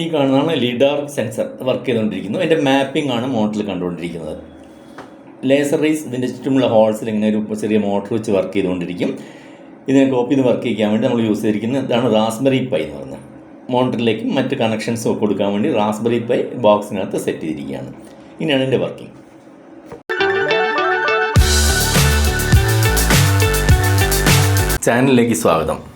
ഈ കാണുന്നതാണ് lidar sensor work ചെയ്തുകൊണ്ടിരിക്കുന്നു. എന്റെ മാപ്പിംഗ് ആണ് മോട്ടറിൽ കണ്ടുകൊണ്ടിരിക്കുന്നത്. ലേസർ റേസ് ഇതിന്റെ ചുറ്റുമുള്ള ഹോൾസിൽ ഇങ്ങനെ ഒരു ചെറിയ മോട്ടർ വെച്ച് വർക്ക് ചെയ്തുകൊണ്ടിരിക്കും. ഇതിനെ കോപ്പി ചെയ്ത് വർക്ക് ചെയ്യാൻ വേണ്ടി നമ്മൾ യൂസ് ചെയ്തിരിക്കുന്നത് ഇതാണ് റാസ്ബെറി പൈ എന്ന് പറയുന്നത്. മോട്ടറിലേക്കും മറ്റ് കണക്ഷൻസും കൊടുക്കാൻ വേണ്ടി റാസ്ബെറി പൈ ബോക്സിനകത്ത് സെറ്റ് ചെയ്തിരിക്കുകയാണ്. ഇനിയാണ് എന്റെ വർക്കിംഗ് ചാനലിലേക്ക് സ്വാഗതം.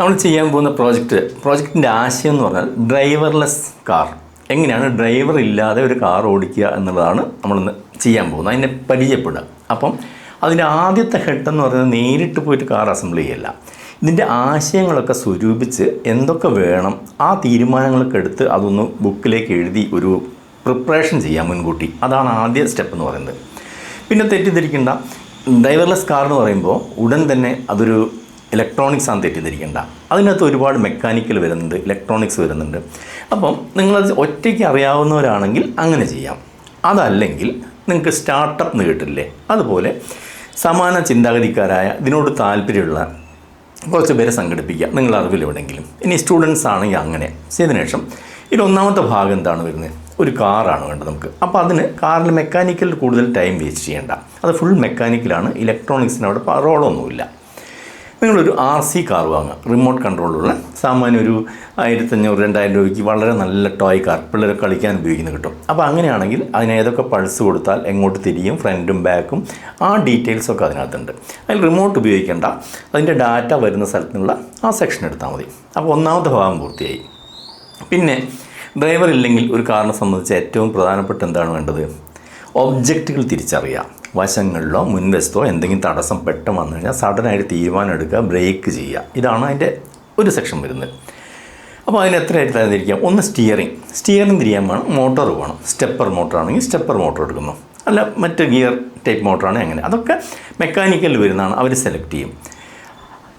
നമ്മൾ ചെയ്യാൻ പോകുന്ന പ്രോജക്റ്റ് പ്രോജക്റ്റിന്റെ ആശയം എന്ന് പറഞ്ഞാൽ ഡ്രൈവർലെസ് കാർ എങ്ങനെയാണ് ഡ്രൈവർ ഇല്ലാതെ ഒരു കാർ ഓടിക്കുക എന്നുള്ളതാണ് നമ്മൾ ചെയ്യാൻ പോകുന്നത്. അതിനെ പരിചയപ്പെടുക. അപ്പം അതിന്റെ ആദ്യത്തെ ഘട്ടം എന്ന് പറയുന്നത് നേരിട്ട് പോയിട്ട് കാർ അസംബിൾ ചെയ്യല്ല. ഇതിന്റെ ആശയങ്ങളൊക്കെ സ്വരൂപിച്ച് എന്തൊക്കെ വേണം ആ തീരുമാനങ്ങളൊക്കെ എടുത്ത് അതൊന്ന് ബുക്കിലേക്ക് എഴുതി ഒരു പ്രിപ്പറേഷൻ ചെയ്യാം മുൻകൂട്ടി. അതാണ് ആദ്യ സ്റ്റെപ്പ് എന്ന് പറയുന്നത്. പിന്നെ തെറ്റിദ്ധരിക്കേണ്ട. ഡ്രൈവർലെസ് കാർ എന്ന് പറയുമ്പോൾ ഉടൻ തന്നെ അതൊരു ഇലക്ട്രോണിക്സ് ആണ് തെറ്റിദ്ധരിക്കേണ്ട. അതിനകത്ത് ഒരുപാട് മെക്കാനിക്കൽ വരുന്നുണ്ട് ഇലക്ട്രോണിക്സ് വരുന്നുണ്ട്. അപ്പം നിങ്ങളത് ഒറ്റയ്ക്ക് അറിയാവുന്നവരാണെങ്കിൽ അങ്ങനെ ചെയ്യാം. അതല്ലെങ്കിൽ നിങ്ങൾക്ക് സ്റ്റാർട്ടപ്പ് എന്ന് കിട്ടില്ലേ അതുപോലെ സമാന ചിന്താഗതിക്കാരായ ഇതിനോട് താല്പര്യമുള്ള കുറച്ച് പേരെ സംഘടിപ്പിക്കുക നിങ്ങൾ അറിവിലെവിടെങ്കിലും ഇനി സ്റ്റുഡൻസ് ആണെങ്കിൽ അങ്ങനെ. ശേഷം ഇതിൽ ഒന്നാമത്തെ ഭാഗം എന്താണ് വരുന്നത്? ഒരു കാറാണ് വേണ്ടത് നമുക്ക്. അപ്പോൾ അതിന് കാറിൽ മെക്കാനിക്കൽ കൂടുതൽ ടൈം വേസ്റ്റ് ചെയ്യേണ്ട. അത് ഫുൾ മെക്കാനിക്കലാണ് ഇലക്ട്രോണിക്സിന് അവിടെ റോളൊന്നുമില്ല നിങ്ങളൊരു ആർ സി കാർ വാങ്ങുക. റിമോട്ട് കൺട്രോളുള്ള സാമാന്യം ഒരു ആയിരത്തഞ്ഞൂറ് രണ്ടായിരം രൂപയ്ക്ക് വളരെ നല്ല ടോയ് കാർ പിള്ളേരെ കളിക്കാൻ ഉപയോഗിക്കുന്ന കിട്ടും. അപ്പോൾ അങ്ങനെയാണെങ്കിൽ അതിന് ഏതൊക്കെ പൾസ് കൊടുത്താൽ എങ്ങോട്ട് തിരിയും ഫ്രണ്ടും ബാക്കും ആ ഡീറ്റെയിൽസൊക്കെ അതിനകത്തുണ്ട്. അതിൽ റിമോട്ട് ഉപയോഗിക്കേണ്ട. അതിന്റെ ഡാറ്റ വരുന്ന സ്ഥലത്തുനിന്നുള്ള ആ സെക്ഷൻ എടുത്താൽ മതി. അപ്പോൾ ഒന്നാമത്തെ ഭാഗം പൂർത്തിയായി. പിന്നെ ഡ്രൈവർ ഇല്ലെങ്കിൽ ഒരു കാറിനെ സംബന്ധിച്ച് ഏറ്റവും പ്രധാനപ്പെട്ട എന്താണ് വേണ്ടത്? ഒബ്ജക്റ്റുകൾ തിരിച്ചറിയാം വശങ്ങളിലോ മുൻവശത്തോ എന്തെങ്കിലും തടസ്സം പെട്ടെന്ന് വന്നു കഴിഞ്ഞാൽ സഡനായിട്ട് തീരുമാനം എടുക്കുക ബ്രേക്ക് ചെയ്യുക. ഇതാണ് അതിന്റെ ഒരു സെക്ഷൻ വരുന്നത്. അപ്പോൾ അതിന് എത്രയായിട്ട് തരംതിരിക്കാം ഒന്ന് സ്റ്റിയറിംഗ് സ്റ്റിയറിംഗ് തിരിയാൻ വേണം മോട്ടോർ വേണം. സ്റ്റെപ്പർ മോട്ടോർ ആണെങ്കിൽ സ്റ്റെപ്പർ മോട്ടോർ എടുക്കുന്നു. അല്ല മറ്റ് ഗിയർ ടൈപ്പ് മോട്ടറാണെങ്കിൽ അങ്ങനെ. അതൊക്കെ മെക്കാനിക്കൽ വരുന്നതാണ് അവർ സെലക്ട് ചെയ്യും.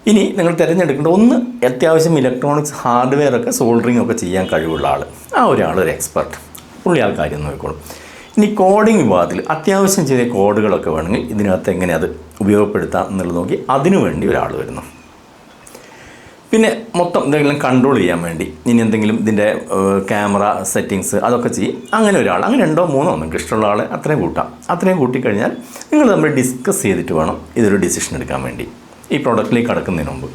ഇനി നിങ്ങൾ തിരഞ്ഞെടുക്കേണ്ട ഒന്ന് അത്യാവശ്യം ഇലക്ട്രോണിക്സ് ഹാർഡ്വെയർ ഒക്കെ സോൾഡറിങ് ഒക്കെ ചെയ്യാൻ കഴിവുള്ള ആൾ ആ ഒരാൾ ഒരു എക്സ്പെർട്ട് പുള്ളി കാര്യം നോക്കിക്കോളും. ഇനി കോഡിംഗ് വിഭാഗത്തിൽ അത്യാവശ്യം ചെയ്ത കോഡുകളൊക്കെ വേണമെങ്കിൽ ഇതിനകത്ത് എങ്ങനെ അത് ഉപയോഗപ്പെടുത്താം എന്നുള്ളത് നോക്കി അതിനു വേണ്ടി ഒരാൾ വരുന്നു. പിന്നെ മൊത്തം എന്തെങ്കിലും കൺട്രോൾ ചെയ്യാൻ വേണ്ടി ഇനി എന്തെങ്കിലും ഇതിന്റെ ക്യാമറ സെറ്റിങ്സ് അതൊക്കെ ചെയ്യും. അങ്ങനെ ഒരാൾ അങ്ങനെ രണ്ടോ മൂന്നോ നിങ്ങൾക്ക് ഇഷ്ടമുള്ള ആളെ അത്രയും കൂട്ടാം. അത്രയും കൂട്ടിക്കഴിഞ്ഞാൽ നിങ്ങൾ തമ്മിൽ ഡിസ്കസ് ചെയ്തിട്ട് വേണം ഇതൊരു ഡിസിഷൻ എടുക്കാൻ വേണ്ടി. ഈ പ്രോഡക്റ്റിലേക്ക് കടക്കുന്നതിന് മുമ്പ്.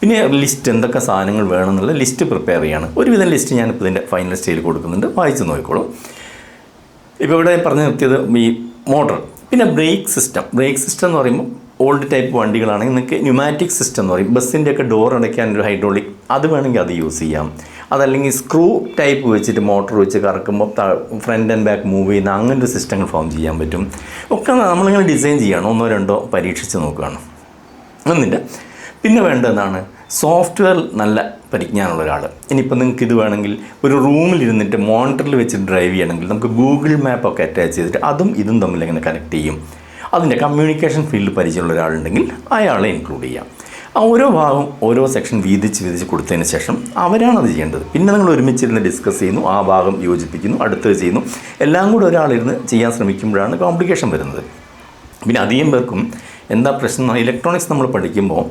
പിന്നെ ലിസ്റ്റ് എന്തൊക്കെ സാധനങ്ങൾ വേണമെന്നുള്ള ലിസ്റ്റ് പ്രിപ്പയർ ചെയ്യാണ്. ഒരുവിധം ലിസ്റ്റ് ഞാനിപ്പോൾ ഇതിന്റെ ഫൈനൽ സ്റ്റേജിൽ കൊടുക്കുന്നുണ്ട്. വായിച്ച് നോക്കിക്കോളൂ. ഇപ്പോൾ ഇവിടെ പറഞ്ഞു നിർത്തിയത് ഈ മോട്ടർ. പിന്നെ ബ്രേക്ക് സിസ്റ്റം ബ്രേക്ക് സിസ്റ്റം എന്ന് പറയുമ്പോൾ ഓൾഡ് ടൈപ്പ് വണ്ടികളാണെങ്കിൽ നിങ്ങൾക്ക് ന്യൂമാറ്റിക് സിസ്റ്റം എന്ന് പറയും. ബസ്സിന്റെ ഒക്കെ ഡോർ അടയ്ക്കാൻ ഒരു ഹൈഡ്രോളിക് അത് വേണമെങ്കിൽ അത് യൂസ് ചെയ്യാം. അതല്ലെങ്കിൽ സ്ക്രൂ ടൈപ്പ് വെച്ചിട്ട് മോട്ടോർ വെച്ച് കറക്കുമ്പോൾ ഫ്രണ്ട് ആൻഡ് ബാക്ക് മൂവ് ചെയ്യുന്ന അങ്ങനത്തെ സിസ്റ്റങ്ങൾ ഫോം ചെയ്യാൻ പറ്റും. ഒക്കെ നമ്മളിങ്ങനെ ഡിസൈൻ ചെയ്യണം. ഒന്നോ രണ്ടോ പരീക്ഷിച്ച് നോക്കുകയാണ്. എന്നിട്ട് പിന്നെ വേണ്ടതാണ് സോഫ്റ്റ്വെയർ നല്ല പരിജ്ഞാനമുള്ള ഒരാൾ ഇനിയിപ്പോൾ നിങ്ങൾക്ക് ഇത് വേണമെങ്കിൽ ഒരു റൂമിലിരുന്നിട്ട് മോണിറ്ററിൽ വെച്ച് ഡ്രൈവ് ചെയ്യണമെങ്കിൽ നമുക്ക് ഗൂഗിൾ മാപ്പ് ഒക്കെ അറ്റാച്ച് ചെയ്തിട്ട് അതും ഇതും തമ്മിൽ എങ്ങനെ കണക്ട് ചെയ്യും. അതിന്റെ കമ്മ്യൂണിക്കേഷൻ ഫീൽഡ് പരിചയമുള്ള ഒരാളുണ്ടെങ്കിൽ അയാളെ ഇൻക്ലൂഡ് ചെയ്യാം. ആ ഓരോ ഭാഗവും ഓരോ സെക്ഷൻ വീതിച്ച് വീതിച്ച് കൊടുത്തതിന് ശേഷം അവരാണ് അത് ചെയ്യേണ്ടത്. പിന്നെ നിങ്ങൾ ഒരുമിച്ചിരുന്ന് ഡിസ്കസ് ചെയ്യുന്നു ആ ഭാഗം യോജിപ്പിക്കുന്നു അടുത്തത് ചെയ്യുന്നു. എല്ലാം കൂടെ ഒരാളിരുന്ന് ചെയ്യാൻ ശ്രമിക്കുമ്പോഴാണ് കോംപ്ലിക്കേഷൻ വരുന്നത്. പിന്നെ അധികം പേർക്കും എന്താ പ്രശ്നം? ഇലക്ട്രോണിക്സ് നമ്മൾ പഠിക്കുമ്പോൾ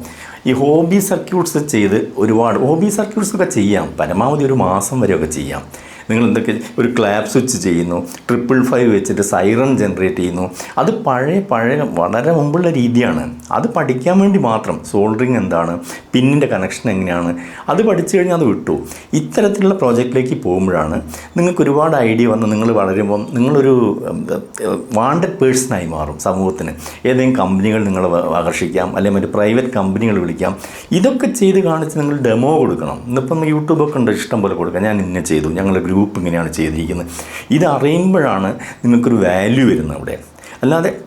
ഈ ഹോബി സർക്യൂട്ട്സ് ചെയ്ത് ഒരുപാട് ഹോബി സർക്യൂട്ട്സ് ഒക്കെ ചെയ്യാം. പരമാവധി ഒരു മാസം വരെയൊക്കെ ചെയ്യാം. നിങ്ങൾ എന്തൊക്കെ ഒരു ക്ലാപ്പ് സ്വിച്ച് ചെയ്യുന്നു ട്രിപ്പിൾ ഫൈവ് വെച്ചിട്ട് സൈറൺ ജനറേറ്റ് ചെയ്യുന്നു. അത് പഴയ പഴയ വളരെ മുമ്പുള്ള രീതിയാണ്. അത് പഠിക്കാൻ വേണ്ടി മാത്രം സോൾഡറിങ് എന്താണ് പിന്നിന്റെ കണക്ഷൻ എങ്ങനെയാണ് അത് പഠിച്ചു കഴിഞ്ഞാൽ അത് വിട്ടു. ഇത്തരത്തിലുള്ള പ്രോജക്റ്റിലേക്ക് പോകുമ്പോഴാണ് നിങ്ങൾക്ക് ഒരുപാട് ഐഡിയ വന്ന് നിങ്ങൾ വളരുമ്പം നിങ്ങളൊരു വാണ്ടഡ് പേഴ്സണായി മാറും സമൂഹത്തിന്. ഏതെങ്കിലും കമ്പനികൾ നിങ്ങൾ ആകർഷിക്കാം അല്ലെങ്കിൽ മറ്റു പ്രൈവറ്റ് കമ്പനികൾ വിളിക്കാം. ഇതൊക്കെ ചെയ്ത് കാണിച്ച് നിങ്ങൾ ഡെമോ കൊടുക്കണം. ഇന്നിപ്പം യൂട്യൂബൊക്കെ ഉണ്ട് ഇഷ്ടം പോലെ കൊടുക്കാം. ഞാൻ ഇന്ന ചെയ്തു. ഞങ്ങളുടെ ഗ്രൂപ്പ് ഇങ്ങനെയാണ് ചെയ്തിരിക്കുന്നത്. ഇത് നിങ്ങൾക്കൊരു വാല്യൂ വരുന്നത് അവിടെ. അല്ലാതെ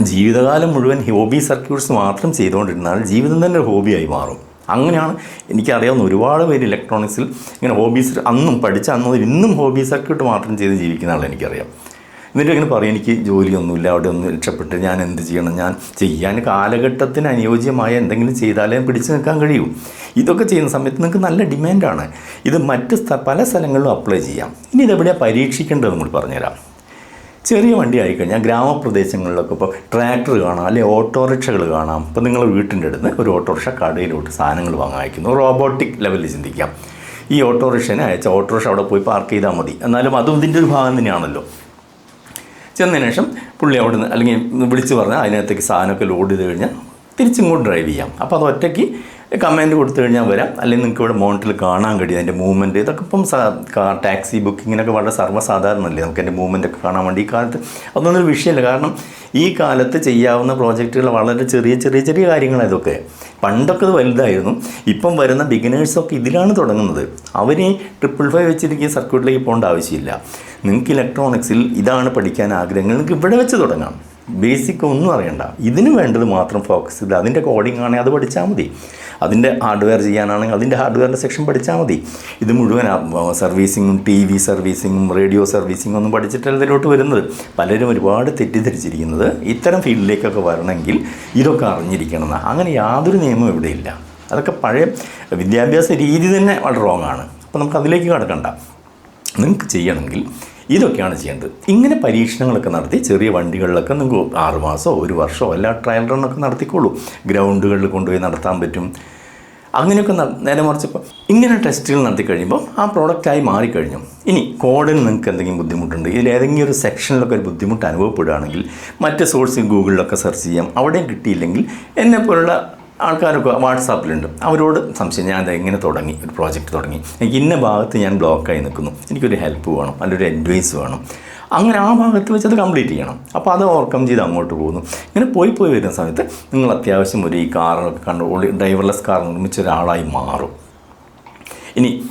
ജീവിതകാലം മുഴുവൻ ഹോബി സർക്യൂട്ട്സ് മാത്രം ചെയ്തുകൊണ്ടിരുന്നാൽ ജീവിതം തന്നെ ഒരു ഹോബിയായി മാറും. അങ്ങനെയാണ് എനിക്കറിയാവുന്ന ഒരുപാട് പേര് ഇലക്ട്രോണിക്സിൽ ഇങ്ങനെ ഹോബീസ് അന്നും പഠിച്ച അന്നും ഇന്നും ഹോബി സർക്യൂട്ട് മാത്രം ചെയ്ത് ജീവിക്കുന്ന ആളെ എനിക്കറിയാം. എന്നിട്ട് ഇങ്ങനെ പറയും എനിക്ക് ജോലിയൊന്നുമില്ല അവിടെ ഒന്നും രക്ഷപ്പെട്ട് ഞാൻ എന്ത് ചെയ്യണം? ഞാൻ ചെയ്യാൻ കാലഘട്ടത്തിന് അനുയോജ്യമായ എന്തെങ്കിലും ചെയ്താലേ പിടിച്ചു നിൽക്കാൻ കഴിയൂ. ഇതൊക്കെ ചെയ്യുന്ന സമയത്ത് നിങ്ങൾക്ക് നല്ല ഡിമാൻഡാണ്. ഇത് മറ്റ് പല സ്ഥലങ്ങളിലും അപ്ലൈ ചെയ്യാം. ഇനി ഇതെവിടെയാണ് പരീക്ഷിക്കേണ്ടത് നമ്മൾ പറഞ്ഞുതരാം. ചെറിയ വണ്ടി ആയിക്കഴിഞ്ഞാൽ ഗ്രാമപ്രദേശങ്ങളിലൊക്കെ ഇപ്പോൾ ട്രാക്ടർ കാണാം അല്ലെങ്കിൽ ഓട്ടോറിക്ഷകൾ കാണാം. ഇപ്പോൾ നിങ്ങൾ വീട്ടിന്റെ അടുത്ത് ഒരു ഓട്ടോറിക്ഷ കടയിലോട്ട് സാധനങ്ങൾ വാങ്ങാൻ അയക്കുന്നു. റോബോട്ടിക് ലെവലിൽ ചിന്തിക്കാം. ഈ ഓട്ടോറിക്ഷനെ അയച്ച ഓട്ടോറിക്ഷ അവിടെ പോയി പാർക്ക് ചെയ്താൽ മതി. എന്നാലും അതും ഇതിന്റെ ഒരു ഭാഗം തന്നെയാണല്ലോ. ചെന്നതിന് ശേഷം പുള്ളി അവിടെ നിന്ന് അല്ലെങ്കിൽ വിളിച്ച് പറഞ്ഞാൽ അതിനകത്തേക്ക് സാധനമൊക്കെ ലോഡ് ചെയ്ത് കഴിഞ്ഞാൽ തിരിച്ചിങ്ങോട്ട് ഡ്രൈവ് ചെയ്യാം. അപ്പോൾ അത് ഒറ്റയ്ക്ക് കമാൻഡ് കൊടുത്തു കഴിഞ്ഞാൽ വരാം. അല്ലെങ്കിൽ നിങ്ങൾക്ക് ഇവിടെ മോണിറ്ററിൽ കാണാൻ കഴിയും അതിന്റെ മൂവ്മെന്റ് ഇതൊക്കെ ഇപ്പം ടാക്സി ബുക്കിങ്ങിനൊക്കെ വളരെ സർവസാധാരണമല്ലേ? നമുക്ക് അതിന്റെ മൂവ്മെന്റ് ഒക്കെ കാണാൻ വേണ്ടി ഈ കാലത്ത് അതൊന്നും ഒരു വിഷയമല്ല. കാരണം ഈ കാലത്ത് ചെയ്യാവുന്ന പ്രോജക്റ്റുകൾ വളരെ ചെറിയ ചെറിയ ചെറിയ കാര്യങ്ങളാണ് ഇതൊക്കെ. പണ്ടൊക്കെ ഇത് വലുതായിരുന്നു. ഇപ്പം വരുന്ന ബിഗിനേഴ്സൊക്കെ ഇതിലാണ് തുടങ്ങുന്നത്. അവർ ട്രിപ്പിൾ ഫൈവ് വെച്ചിരിക്കുന്ന സർക്യൂട്ടിലേക്ക് പോകേണ്ട ആവശ്യമില്ല. നിങ്ങൾക്ക് ഇലക്ട്രോണിക്സിൽ ഇതാണ് പഠിക്കാൻ ആഗ്രഹങ്ങൾ. നിങ്ങൾക്ക് ഇവിടെ വെച്ച് തുടങ്ങാം. ബേസിക് ഒന്നും അറിയണ്ട. ഇതിന് വേണ്ടത് മാത്രം ഫോക്കസ് ചെയ്ത് അതിന്റെ കോഡിംഗ് ആണെങ്കിൽ അത് പഠിച്ചാൽ മതി. അതിന്റെ ഹാർഡ്വെയർ ചെയ്യാനാണെങ്കിൽ അതിന്റെ ഹാർഡ്വെയറിന്റെ സെക്ഷൻ പഠിച്ചാൽ മതി. ഇത് മുഴുവൻ സർവീസിങ്ങും ടി വി സർവീസിങ്ങും റേഡിയോ സർവീസിങ്ങും ഒന്നും പഠിച്ചിട്ടല്ല ഇതിലോട്ട് വരുന്നത്. പലരും ഒരുപാട് തെറ്റിദ്ധരിച്ചിരിക്കുന്നത് ഇത്തരം ഫീൽഡിലേക്കൊക്കെ വരണമെങ്കിൽ ഇതൊക്കെ അറിഞ്ഞിരിക്കണം. അങ്ങനെ യാതൊരു നിയമവും ഇവിടെയില്ല അതൊക്കെ പഴയ വിദ്യാഭ്യാസ രീതി തന്നെ വളരെ റോങ്ങാണ് അപ്പോൾ നമുക്ക് അതിലേക്ക് കടക്കണ്ട. നിങ്ങൾക്ക് ചെയ്യണമെങ്കിൽ ഇതൊക്കെയാണ് ചെയ്യേണ്ടത്. ഇങ്ങനെ പരീക്ഷണങ്ങളൊക്കെ നടത്തി ചെറിയ വണ്ടികളിലൊക്കെ നിങ്ങൾക്ക് ആറുമാസമോ ഒരു വർഷമോ എല്ലാ ട്രയൽ റണ്ണൊക്കെ നടത്തിക്കോളൂ. ഗ്രൗണ്ടുകളിൽ കൊണ്ടുപോയി നടത്താൻ പറ്റും. അങ്ങനെയൊക്കെ നേരെ മറിച്ചപ്പോൾ ഇങ്ങനെ ടെസ്റ്റുകൾ നടത്തി കഴിയുമ്പോൾ ആ പ്രോഡക്റ്റായി മാറിക്കഴിഞ്ഞു. ഇനി കോഡിന് നിങ്ങൾക്ക് എന്തെങ്കിലും ബുദ്ധിമുട്ടുണ്ട് ഇതിൽ ഏതെങ്കിലും ഒരു സെക്ഷനിലൊക്കെ ഒരു ബുദ്ധിമുട്ട് അനുഭവപ്പെടുകയാണെങ്കിൽ മറ്റ് സോഴ്സിൽ ഗൂഗിളിലൊക്കെ സെർച്ച് ചെയ്യാം അവിടെയും കിട്ടിയില്ലെങ്കിൽ എന്നെ പോലുള്ള ആൾക്കാരൊക്കെ വാട്സാപ്പിലുണ്ട്. അവരോട് സംശയം ഞാൻ എങ്ങനെ തുടങ്ങി ഒരു പ്രോജക്റ്റ് തുടങ്ങി. എനിക്ക് ഇന്ന ഭാഗത്ത് ഞാൻ ബ്ലോക്കായി നിൽക്കുന്നു. എനിക്കൊരു ഹെൽപ്പ് വേണം അല്ലെങ്കിൽ ഒരു അഡ്വൈസ് വേണം. അങ്ങനെ ആ ഭാഗത്ത് വെച്ച് അത് കംപ്ലീറ്റ് ചെയ്യണം. അപ്പോൾ അത് ഓവർകം ചെയ്ത് അങ്ങോട്ട് പോകുന്നു. ഇങ്ങനെ പോയി പോയി വരുന്ന സമയത്ത് നിങ്ങൾ അത്യാവശ്യം ഒരു ഈ കാറൊക്കെ കണ്ടു ഡ്രൈവർലെസ് കാർ നിർമ്മിച്ച ഒരാളായി മാറും. ഇനി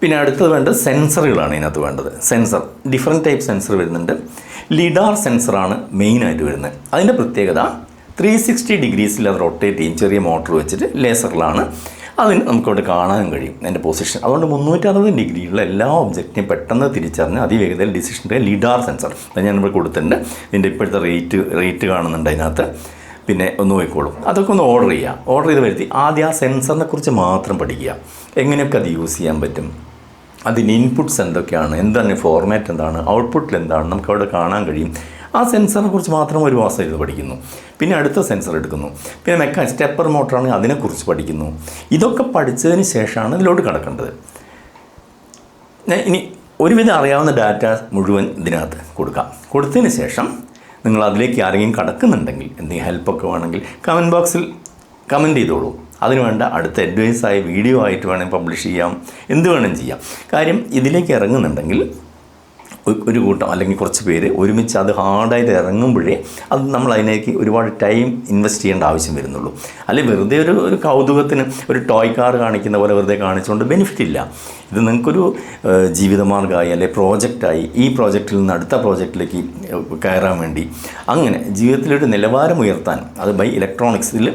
പിന്നെ അടുത്തത് വേണ്ടത് സെൻസറുകളാണ് ഇതിനകത്ത് വേണ്ടത്. സെൻസർ ഡിഫറെന്റ് ടൈപ്പ് സെൻസർ വരുന്നുണ്ട്. ലിഡാർ സെൻസറാണ് മെയിനായിട്ട് വരുന്നത്. അതിന്റെ പ്രത്യേകത ത്രീ സിക്സ്റ്റി ഡിഗ്രീസിൽ അത് റൊട്ടേറ്റ് ചെയ്യും. ചെറിയ മോട്ടർ വെച്ചിട്ട് ലേസറിലാണ് അതിന് നമുക്കവിടെ കാണാൻ കഴിയും എന്റെ പൊസിഷൻ അതുകൊണ്ട് മുന്നൂറ്ററുപത് ഡിഗ്രിയുള്ള എല്ലാ ഒബ്ജക്റ്റിനെയും പെട്ടെന്ന് തിരിച്ചറിഞ്ഞ് അതിവേഗതയിൽ ഡിസിഷന്റെ ലിഡാർ സെൻസർ അത് ഞാൻ ഇവിടെ കൊടുത്തിട്ടുണ്ട്. ഇതിന്റെ ഇപ്പോഴത്തെ റേറ്റ് റേറ്റ് കാണുന്നുണ്ട് അതിനകത്ത്. പിന്നെ ഒന്ന് പോയിക്കോളും. അതൊക്കെ ഒന്ന് ഓർഡർ ചെയ്യുക ഓർഡർ ചെയ്ത് വരുത്തി. ആദ്യം ആ സെൻസറിനെ കുറിച്ച് മാത്രം പഠിക്കുക. എങ്ങനെയൊക്കെ അത് യൂസ് ചെയ്യാൻ പറ്റും? അതിന്റെ ഇൻപുട്ട്സ് എന്തൊക്കെയാണ്? എന്താണ് ഫോർമാറ്റ് എന്താണ്? ഔട്ട്പുട്ടിൽ എന്താണ് നമുക്ക് അവിടെ കാണാൻ കഴിയും. ആ സെൻസറിനെ കുറിച്ച് മാത്രം ഒരു മാസം ഇത് പഠിക്കുന്നു. പിന്നെ അടുത്ത സെൻസർ എടുക്കുന്നു. പിന്നെ മെക്ക സ്റ്റെപ്പർ മോട്ടറാണെങ്കിൽ അതിനെക്കുറിച്ച് പഠിക്കുന്നു. ഇതൊക്കെ പഠിച്ചതിന് ശേഷമാണ് ഇതിലോട്ട് കിടക്കേണ്ടത്. ഞാൻ ഇനി ഒരുവിധം അറിയാവുന്ന ഡാറ്റ മുഴുവൻ ഇതിനകത്ത് കൊടുക്കാം. കൊടുത്തതിന് ശേഷം നിങ്ങൾ അതിലേക്ക് ആരെങ്കിലും കടക്കുന്നുണ്ടെങ്കിൽ എന്തെങ്കിലും ഹെൽപ്പൊക്കെ വേണമെങ്കിൽ കമന്റ് ബോക്സിൽ കമന്റ് ചെയ്തോളൂ. അതിനുവേണ്ട അടുത്ത അഡ്വൈസായി വീഡിയോ ആയിട്ട് വേണമെങ്കിൽ പബ്ലിഷ് ചെയ്യാം. എന്ത് വേണമെങ്കിലും ചെയ്യാം. കാര്യം ഇതിലേക്ക് ഇറങ്ങുന്നുണ്ടെങ്കിൽ ഒരു കൂട്ടം അല്ലെങ്കിൽ കുറച്ച് പേര് ഒരുമിച്ച് അത് ഹാർഡായിട്ട് ഇറങ്ങുമ്പോഴേ അത് നമ്മൾ അതിനേക്ക് ഒരുപാട് ടൈം ഇൻവെസ്റ്റ് ചെയ്യേണ്ട ആവശ്യം വരുന്നുള്ളൂ. അല്ലെങ്കിൽ വെറുതെ ഒരു ഒരു കൗതുകത്തിന് ഒരു ടോയ് കാർ കാണിക്കുന്ന പോലെ വെറുതെ കാണിച്ചുകൊണ്ട് ബെനിഫിറ്റ് ഇല്ല. ഇത് നിങ്ങൾക്കൊരു ജീവിതമാർഗമായി അല്ലെങ്കിൽ പ്രോജക്റ്റായി ഈ പ്രോജക്റ്റിൽ നിന്ന് അടുത്ത പ്രോജക്റ്റിലേക്ക് കയറാൻ വേണ്ടി. അങ്ങനെ ജീവിതത്തിലൊരു നിലവാരം ഉയർത്താൻ അത് ബൈ ഇലക്ട്രോണിക്സിൽ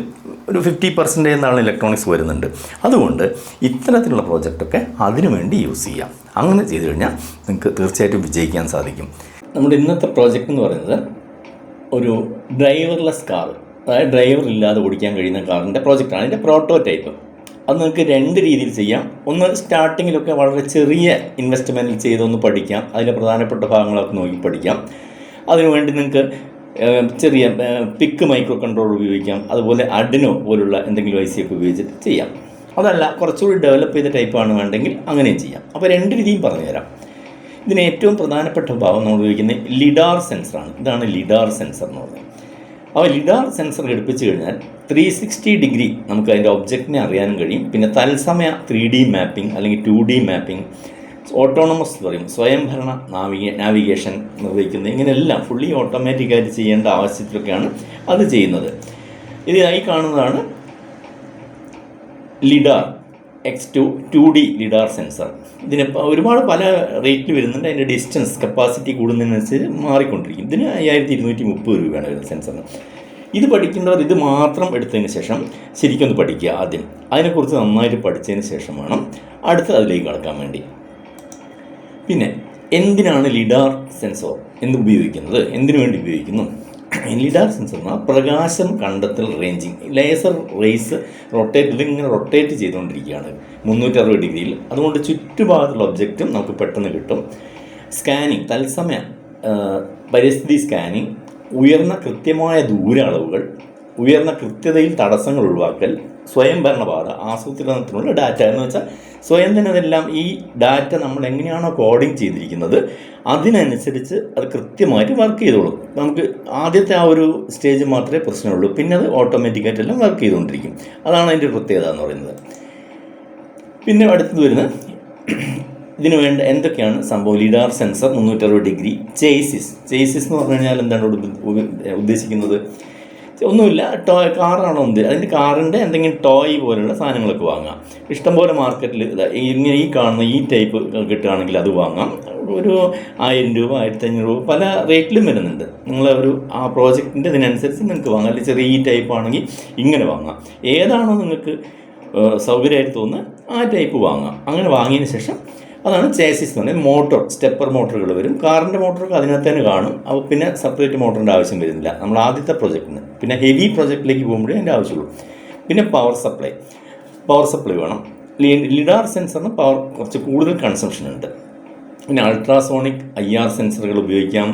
ഒരു ഫിഫ്റ്റി പെർസെന്റേജ് എന്നാണ് ഇലക്ട്രോണിക്സ് വരുന്നുണ്ട്. അതുകൊണ്ട് ഇത്തരത്തിലുള്ള പ്രോജക്റ്റൊക്കെ അതിനു വേണ്ടി യൂസ് ചെയ്യാം. അങ്ങനെ ചെയ്തു കഴിഞ്ഞാൽ നിങ്ങൾക്ക് തീർച്ചയായിട്ടും വിജയിക്കാൻ സാധിക്കും. നമ്മുടെ ഇന്നത്തെ പ്രോജക്റ്റ് എന്ന് പറയുന്നത് ഒരു ഡ്രൈവർലെസ് കാർ അതായത് ഡ്രൈവർ ഇല്ലാതെ ഓടിക്കാൻ കഴിയുന്ന കാറിന്റെ പ്രോജക്റ്റാണ് അതിന്റെ പ്രോട്ടോ ടൈപ്പ് അത് നിങ്ങൾക്ക് രണ്ട് രീതിയിൽ ചെയ്യാം. ഒന്ന് സ്റ്റാർട്ടിങ്ങിലൊക്കെ വളരെ ചെറിയ ഇൻവെസ്റ്റ്മെന്റിൽ ചെയ്തൊന്ന് പഠിക്കാം. അതിന്റെ പ്രധാനപ്പെട്ട ഭാഗങ്ങളൊക്കെ നോക്കി പഠിക്കാം. അതിനുവേണ്ടി നിങ്ങൾക്ക് ചെറിയ പിക്ക് മൈക്രോ കൺട്രോൾ ഉപയോഗിക്കാം. അതുപോലെ അഡിനോ പോലുള്ള എന്തെങ്കിലും ഐ സി ഒക്കെ ഉപയോഗിച്ചിട്ട് ചെയ്യാം. അതല്ല കുറച്ചുകൂടി ഡെവലപ്പ് ചെയ്ത ടൈപ്പാണ് വേണ്ടെങ്കിൽ അങ്ങനെയും ചെയ്യാം. അപ്പോൾ രണ്ട് രീതിയും പറഞ്ഞുതരാം. ഇതിന് ഏറ്റവും പ്രധാനപ്പെട്ട ഭാവം നമ്മൾ ഉപയോഗിക്കുന്നത് ലിഡാർ സെൻസറാണ് ഇതാണ് ലിഡാർ സെൻസർ എന്ന് പറയുന്നത്. അപ്പോൾ ലിഡാർ സെൻസർ ഘടിപ്പിച്ച് കഴിഞ്ഞാൽ ത്രീ സിക്സ്റ്റി ഡിഗ്രി നമുക്ക് അതിന്റെ ഒബ്ജക്റ്റിനെ അറിയാനും കഴിയും. പിന്നെ തത്സമയ ത്രീ ഡി മാപ്പിംഗ് അല്ലെങ്കിൽ ടു ഡി മാപ്പിംഗ് ഓട്ടോണമസ് എന്ന് പറയും. സ്വയംഭരണ നാവിക നാവിഗേഷൻ നിർവഹിക്കുന്നത് ഇങ്ങനെയെല്ലാം ഫുള്ളി ഓട്ടോമാറ്റിക്കായിട്ട് ചെയ്യേണ്ട ആവശ്യത്തിലൊക്കെയാണ് അത് ചെയ്യുന്നത്. ഇതിനായി കാണുന്നതാണ് lidar X two two D lidar sensor ഇതിന് ഒരുപാട് പല റേറ്റിൽ വരുന്നുണ്ട്. അതിന്റെ ഡിസ്റ്റൻസ് കപ്പാസിറ്റി കൂടുന്നതിനനുസരിച്ച് മാറിക്കൊണ്ടിരിക്കും. ഇതിന് അയ്യായിരത്തി ഇരുന്നൂറ്റി മുപ്പത് രൂപയാണ് വരുന്നത് സെൻസറിന് ഇത് പഠിക്കേണ്ടവർ ഇത് മാത്രം എടുത്തതിന് ശേഷം ശരിക്കും ഒന്ന് പഠിക്കുക ആദ്യം. അതിനെക്കുറിച്ച് നന്നായിട്ട് പഠിച്ചതിന് ശേഷം വേണം അടുത്ത അതിലേക്ക് കടക്കാൻ വേണ്ടി. പിന്നെ എന്തിനാണ് ലിഡാർ സെൻസർ എന്ത് ഉപയോഗിക്കുന്നത്? എന്തിനു വേണ്ടി ഉപയോഗിക്കുന്നു? ലിഡാർ സെൻസർ എന്നാൽ പ്രകാശം കണ്ടെത്തൽ റേഞ്ചിങ് ലേസർ റേസ് റൊട്ടേറ്റ് ഇതിങ്ങനെ റൊട്ടേറ്റ് ചെയ്തുകൊണ്ടിരിക്കുകയാണ്. മുന്നൂറ്ററുപത് ഡിഗ്രിയിൽ. അതുകൊണ്ട് ചുറ്റുഭാഗത്തുള്ള ഒബ്ജക്റ്റും നമുക്ക് പെട്ടെന്ന് കിട്ടും. സ്കാനിങ് തത്സമയ പരിസ്ഥിതി സ്കാനിങ് ഉയർന്ന കൃത്യമായ ദൂര അളവുകൾ ഉയർന്ന കൃത്യതയിൽ തടസ്സങ്ങൾ ഒഴിവാക്കൽ സ്വയംഭരണപാത ആസൂത്രണത്തിനുള്ള ഡാറ്റ എന്ന് വെച്ചാൽ സ്വയം തന്നെ അതെല്ലാം ഈ ഡാറ്റ നമ്മൾ എങ്ങനെയാണോ കോഡിങ് ചെയ്തിരിക്കുന്നത് അതിനനുസരിച്ച് അത് കൃത്യമായിട്ട് വർക്ക് ചെയ്തോളും. നമുക്ക് ആദ്യത്തെ ആ ഒരു സ്റ്റേജ് മാത്രമേ പ്രശ്നമുള്ളൂ. പിന്നെ അത് ഓട്ടോമാറ്റിക്കായിട്ടെല്ലാം വർക്ക് ചെയ്തുകൊണ്ടിരിക്കും. അതാണ് അതിന്റെ പ്രത്യേകത എന്ന് പറയുന്നത്. പിന്നെ അടുത്തത് വരുന്ന ഇതിന് വേണ്ട എന്തൊക്കെയാണ് സംഭവം? ലീഡാർ സെൻസർ മുന്നൂറ്ററുപത് ഡിഗ്രി ചേസിസ് ചേസിസ് എന്ന് പറഞ്ഞു കഴിഞ്ഞാൽ എന്താണ് ഉദ്ദേശിക്കുന്നത്? ഒന്നുമില്ല. ടോ കാറാണോ എന്ത്? അതിന്റെ കാറിന്റെ എന്തെങ്കിലും ടോയ് പോലുള്ള സാധനങ്ങളൊക്കെ വാങ്ങാം. ഇഷ്ടംപോലെ മാർക്കറ്റിൽ ഇങ്ങനെ ഈ കാണുന്ന ഈ ടൈപ്പ് കിട്ടുകയാണെങ്കിൽ അത് വാങ്ങാം. ഒരു ആയിരം രൂപ ആയിരത്തി അഞ്ഞൂറ് രൂപ പല റേറ്റിലും വരുന്നുണ്ട്. നിങ്ങൾ ഒരു ആ പ്രോജക്റ്റിന്റെ ഇതിനനുസരിച്ച് നിങ്ങൾക്ക് വാങ്ങാം. അല്ലെങ്കിൽ ചെറിയ ഈ ടൈപ്പ് ആണെങ്കിൽ ഇങ്ങനെ വാങ്ങാം. ഏതാണോ നിങ്ങൾക്ക് സൗകര്യമായിട്ട് തോന്നുന്നത് ആ ടൈപ്പ് വാങ്ങാം. അങ്ങനെ വാങ്ങിയതിന് ശേഷം അതാണ് ചേസിസ് എന്ന് പറഞ്ഞാൽ മോട്ടോർ സ്റ്റെപ്പർ മോട്ടോറുകൾ വരും. കാറിന്റെ മോട്ടറൊക്കെ അതിനകത്ത് തന്നെ കാണും. അപ്പോൾ പിന്നെ സെപ്പറേറ്റ് മോട്ടറിന്റെ ആവശ്യം വരുന്നില്ല. നമ്മൾ ആദ്യത്തെ പ്രൊജക്റ്റിന് പിന്നെ ഹെവി പ്രൊജക്റ്റിലേക്ക് പോകുമ്പോഴേ അതിന്റെ ആവശ്യമുള്ളൂ. പിന്നെ പവർ സപ്ലൈ പവർ സപ്ലൈ വേണം. ലിഡാർ സെൻസറിന് പവർ കുറച്ച് കൂടുതൽ കൺസംഷൻ ഉണ്ട്. പിന്നെ അൾട്രാസോണിക് ഐ ആർ സെൻസറുകൾ ഉപയോഗിക്കാം.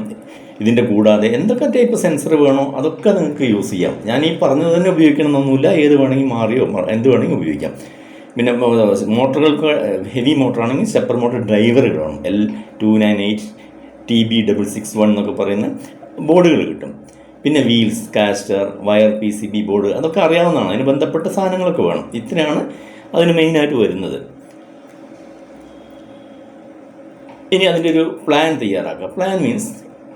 ഇതിന്റെ കൂടാതെ എന്തൊക്കെ ടൈപ്പ് സെൻസർ വേണോ അതൊക്കെ നിങ്ങൾക്ക് യൂസ് ചെയ്യാം. ഞാൻ ഈ പറഞ്ഞത് തന്നെ ഉപയോഗിക്കണമെന്നൊന്നുമില്ല. ഏത് വേണമെങ്കിൽ മാറിയോ എന്ത് വേണമെങ്കിൽ ഉപയോഗിക്കാം. പിന്നെ മോട്ടറുകൾക്ക് ഹെവി മോട്ടറാണെങ്കിൽ സ്റ്റെപ്പർ മോട്ടർ ഡ്രൈവറുകൾ വേണം L two nine eight T B double six one എന്നൊക്കെ പറയുന്ന ബോർഡുകൾ കിട്ടും. പിന്നെ wheels caster wire P C B board അതൊക്കെ അറിയാവുന്നതാണ്. അതിന് ബന്ധപ്പെട്ട സാധനങ്ങളൊക്കെ വേണം. ഇത്രയാണ് അതിന് മെയിനായിട്ട് വരുന്നത്. ഇനി അതിന്റെ ഒരു പ്ലാൻ തയ്യാറാക്കുക. പ്ലാൻ മീൻസ്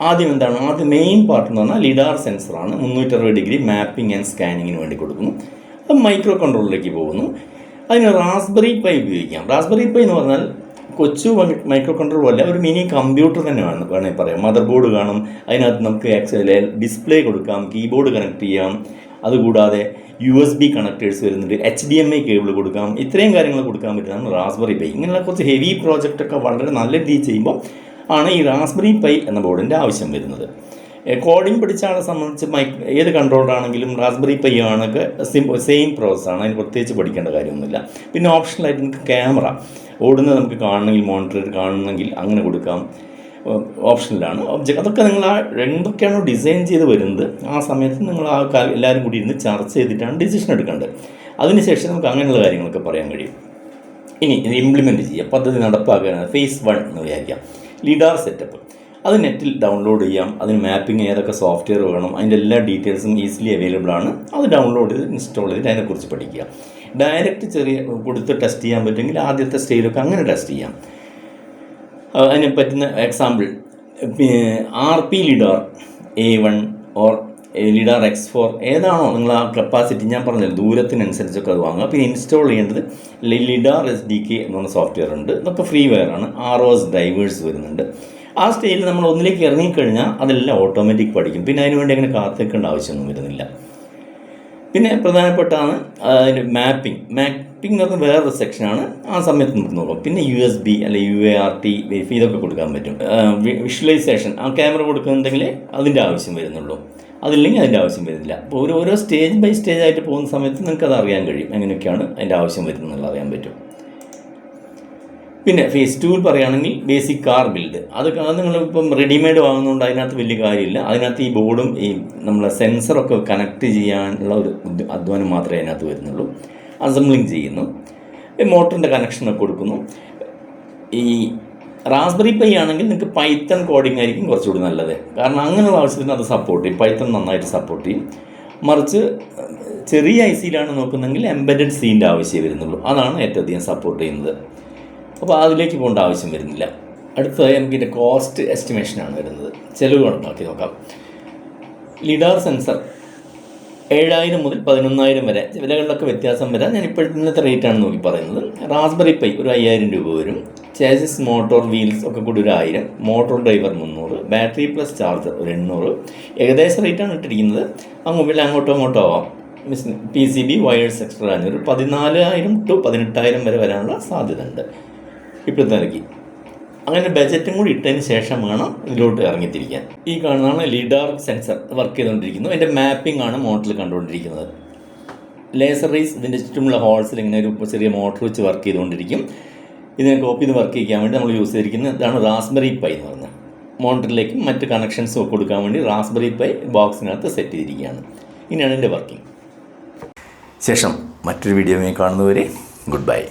ആദ്യം എന്താണ്? ആദ്യം മെയിൻ പാർട്ട് എന്ന് പറഞ്ഞാൽ ലിഡാർ സെൻസറാണ് മുന്നൂറ്ററുപത് ഡിഗ്രി മാപ്പിംഗ് ആൻഡ് സ്കാനിങ്ങിന് വേണ്ടി കൊടുക്കുന്നു. അത് മൈക്രോ കൺട്രോളിലേക്ക് പോകുന്നു. അതിന് റാസ്ബെറി പൈ ഉപയോഗിക്കാം. റാസ്ബെറി പൈ എന്ന് പറഞ്ഞാൽ കൊച്ചു മൈക്രോ കൺട്രോൾ പോലെ ഒരു മിനി കമ്പ്യൂട്ടർ തന്നെ വേണം വേണമെങ്കിൽ പറയാം. മദർ ബോർഡ് കാണും അതിനകത്ത് നമുക്ക് ഡിസ്പ്ലേ കൊടുക്കാം കീബോർഡ് കണക്ട് ചെയ്യാം. അതുകൂടാതെ യു എസ് ബി കണക്ടേഴ്സ് വരുന്നുണ്ട് H D M I cable കൊടുക്കാം. ഇത്രയും കാര്യങ്ങൾ കൊടുക്കാൻ പറ്റുന്നതാണ് റാസ്ബെറി പൈ ഇങ്ങനെയുള്ള കുറച്ച് ഹെവി പ്രോജക്റ്റൊക്കെ വളരെ നല്ല രീതിയിൽ ചെയ്യുമ്പോൾ ആണ് ഈ റാസ്ബെറി പൈ എന്ന ബോർഡിന്റെ ആവശ്യം വരുന്നത്. കോഡിംഗ് പഠിച്ച ആളെ സംബന്ധിച്ച് മൈ ഏത് കൺട്രോളറാണെങ്കിലും റാസ്ബെറി പൈ ആണൊക്കെ സിം സെയിം പ്രോസസ്സാണ് അതിന് പ്രത്യേകിച്ച് പഠിക്കേണ്ട കാര്യമൊന്നുമില്ല. പിന്നെ ഓപ്ഷണലായിട്ട് നമുക്ക് ക്യാമറ ഓടുന്നത് നമുക്ക് കാണണമെങ്കിൽ മോണിറ്റർ കാണണമെങ്കിൽ അങ്ങനെ കൊടുക്കാം. ഓപ്ഷനിലാണ് ഒബ്ജക്റ്റ് അതൊക്കെ നിങ്ങൾ ആ എന്തൊക്കെയാണോ ഡിസൈൻ ചെയ്ത് വരുന്നത്. ആ സമയത്ത് നിങ്ങൾ ആ എല്ലാവരും കൂടി ഇരുന്ന് ചർച്ച ചെയ്തിട്ടാണ് ഡിസിഷൻ എടുക്കേണ്ടത്. അതിനുശേഷം നമുക്ക് അങ്ങനെയുള്ള കാര്യങ്ങളൊക്കെ പറയാൻ കഴിയും. ഇനി ഇത് ഇംപ്ലിമെന്റ് ചെയ്യുക. പദ്ധതി നടപ്പാക്കാനാണ് ഫേസ് വൺ എന്ന് വിചാരിക്കാം. ലീഡാർ സെറ്റപ്പ് അത് നെറ്റിൽ ഡൗൺലോഡ് ചെയ്യാം. അതിന് മാപ്പിംഗ് ഏതൊക്കെ സോഫ്റ്റ്വെയർ വേണം. അതിന്റെ എല്ലാ ഡീറ്റെയിൽസും ഈസിലി അവൈലബിൾ ആണ്. അത് ഡൗൺലോഡ് ചെയ്ത് ഇൻസ്റ്റാൾ ചെയ്തിട്ട് അതിനെക്കുറിച്ച് പഠിക്കുക. ഡയറക്റ്റ് ചെറിയ കൊടുത്ത് ടെസ്റ്റ് ചെയ്യാൻ പറ്റുമെങ്കിൽ ആദ്യത്തെ സ്റ്റേജിലൊക്കെ അങ്ങനെ ടെസ്റ്റ് ചെയ്യാം. അതിന് പറ്റുന്ന example R P lidar A one or lidar X four ഏതാണോ നിങ്ങൾ ആ കപ്പാസിറ്റി ഞാൻ പറഞ്ഞത് ദൂരത്തിനനുസരിച്ചൊക്കെ അത് വാങ്ങുക. പിന്നെ ഇൻസ്റ്റാൾ ചെയ്യേണ്ടത് ലിഡാർ എസ് ഡി കെ എന്ന് പറഞ്ഞ സോഫ്റ്റ്വെയർ ഉണ്ട്. ഇതൊക്കെ ഫ്രീ വെയർ ആണ് ആർ ഓസ് ഡൈവേഴ്സ് വരുന്നുണ്ട്. ആ സ്റ്റേജിൽ നമ്മൾ ഒന്നിലേക്ക് ഇറങ്ങിക്കഴിഞ്ഞാൽ അതെല്ലാം ഓട്ടോമാറ്റിക് പഠിക്കും. പിന്നെ അതിനുവേണ്ടി അങ്ങനെ കാത്തിക്കേണ്ട ആവശ്യമൊന്നും വരുന്നില്ല. പിന്നെ പ്രധാനപ്പെട്ടാണ് അതിന്റെ മാപ്പിംഗ് മാപ്പിംഗ് എന്ന് വേറൊരു സെക്ഷനാണ് ആ സമയത്ത് നോക്കാം. പിന്നെ യു എസ് ബി അല്ലെ U A R T verify ഇതൊക്കെ കൊടുക്കാൻ പറ്റും. വിഷ്വലൈസേഷൻ ആ ക്യാമറ കൊടുക്കുന്നുണ്ടെങ്കിൽ അതിന്റെ ആവശ്യം വരുന്നുള്ളൂ. അതില്ലെങ്കിൽ അതിന്റെ ആവശ്യം വരുന്നില്ല. അപ്പോൾ ഓരോ സ്റ്റേജ് ബൈ സ്റ്റേജ് ആയിട്ട് പോകുന്ന സമയത്ത് നിങ്ങൾക്ക് അത് അറിയാൻ കഴിയും. എങ്ങനെയൊക്കെയാണ് അതിന്റെ ആവശ്യം വരുന്നത് അറിയാൻ പറ്റും. പിന്നെ ഫേസ് ടൂവിൽ പറയുകയാണെങ്കിൽ ബേസിക് കാർ ബിൽഡ് അത് നിങ്ങളിപ്പം റെഡിമെയ്ഡ് വാങ്ങുന്നതുകൊണ്ട് അതിനകത്ത് വലിയ കാര്യമില്ല. അതിനകത്ത് ഈ ബോർഡും ഈ നമ്മളെ സെൻസറൊക്കെ കണക്ട് ചെയ്യാനുള്ള ഒരു അധ്വാനം മാത്രമേ അതിനകത്ത് വരുന്നുള്ളൂ. അസംബ്ലിങ് ചെയ്യുന്നു. മോട്ടറിന്റെ കണക്ഷനൊക്കെ കൊടുക്കുന്നു. ഈ റാസ്ബെറി പൈ ആണെങ്കിൽ നിങ്ങൾക്ക് പൈത്തൺ കോഡിംഗ് ആയിരിക്കും കുറച്ചുകൂടി നല്ലത്. കാരണം അങ്ങനെയുള്ള ആവശ്യത്തിന് അത് സപ്പോർട്ട് ചെയ്യും. പൈത്തൺ നന്നായിട്ട് സപ്പോർട്ട് ചെയ്യും. മറിച്ച് ചെറിയ ഐ സിയിലാണ് നോക്കുന്നതെങ്കിൽ എംബഡഡ് സീന്റെ ആവശ്യമേ വരുന്നുള്ളൂ. അതാണ് ഏറ്റവും അധികം സപ്പോർട്ട് ചെയ്യുന്നത്. അപ്പോൾ അതിലേക്ക് പോകേണ്ട ആവശ്യം വരുന്നില്ല. അടുത്തതായി നമുക്ക് ഇതിന്റെ കോസ്റ്റ് എസ്റ്റിമേഷനാണ് വരുന്നത്. ചിലവ് കണക്കാക്കി നോക്കാം. ലിഡാർ സെൻസർ ഏഴായിരം മുതൽ പതിനൊന്നായിരം വരെ. വിലകളിലൊക്കെ വ്യത്യാസം വരാം ഞാൻ ഇപ്പോഴത്തെ റേറ്റാണ് നോക്കി പറയുന്നത്. റാസ്ബെറി പൈ ഒരു അയ്യായിരം രൂപ വരും. ചേസിസ് മോട്ടോർ വീൽസ് ഒക്കെ കൂടി ഒരു ആയിരം. മോട്ടോർ ഡ്രൈവർ മുന്നൂറ്. ബാറ്ററി പ്ലസ് ചാർജർ ഒരു എണ്ണൂറ്. ഏകദേശം റേറ്റാണ് ഇട്ടിരിക്കുന്നത്. അങ്ങ് മൊബൈൽ അങ്ങോട്ടോ അങ്ങോട്ടോ ആവാം. Miss P C B wires extra ഒരു പതിനാലായിരം ടു പതിനെട്ടായിരം വരെ വരാനുള്ള സാധ്യത ഉണ്ട് ഇപ്പോഴത്തെ ഇറക്കി അങ്ങനെ ബജറ്റും കൂടി ഇട്ടതിന് ശേഷം വേണം ഇതിലോട്ട് ഇറങ്ങിത്തിരിക്കാൻ. ഈ കാണുന്നതാണ് ലിഡാർ സെൻസർ വർക്ക് ചെയ്തുകൊണ്ടിരിക്കുന്നു. അതിന്റെ മാപ്പിംഗ് ആണ് മോട്ടറിൽ കണ്ടുകൊണ്ടിരിക്കുന്നത്. ലേസർ റേസ് ഇതിന്റെ ചുറ്റുമുള്ള ഹോൾസിൽ ഇങ്ങനെ ഒരു ചെറിയ മോട്ടർ വെച്ച് വർക്ക് ചെയ്തുകൊണ്ടിരിക്കും. ഇതിനെ കോപ്പി ചെയ്ത് വർക്ക് ചെയ്യാൻ വേണ്ടി നമ്മൾ യൂസ് ചെയ്തിരിക്കുന്നത് ഇതാണ് റാസ്ബെറി പൈ എന്ന് പറഞ്ഞത് മോണിറ്ററിലേക്കും മറ്റ് കണക്ഷൻസും കൊടുക്കാൻ വേണ്ടി റാസ്ബെറി പൈ ബോക്സിനകത്ത് സെറ്റ് ചെയ്തിരിക്കുകയാണ്. ഇനിയാണ് എന്റെ വർക്കിംഗ് ശേഷം മറ്റൊരു വീഡിയോ കാണുന്നവരെ ഗുഡ് ബൈ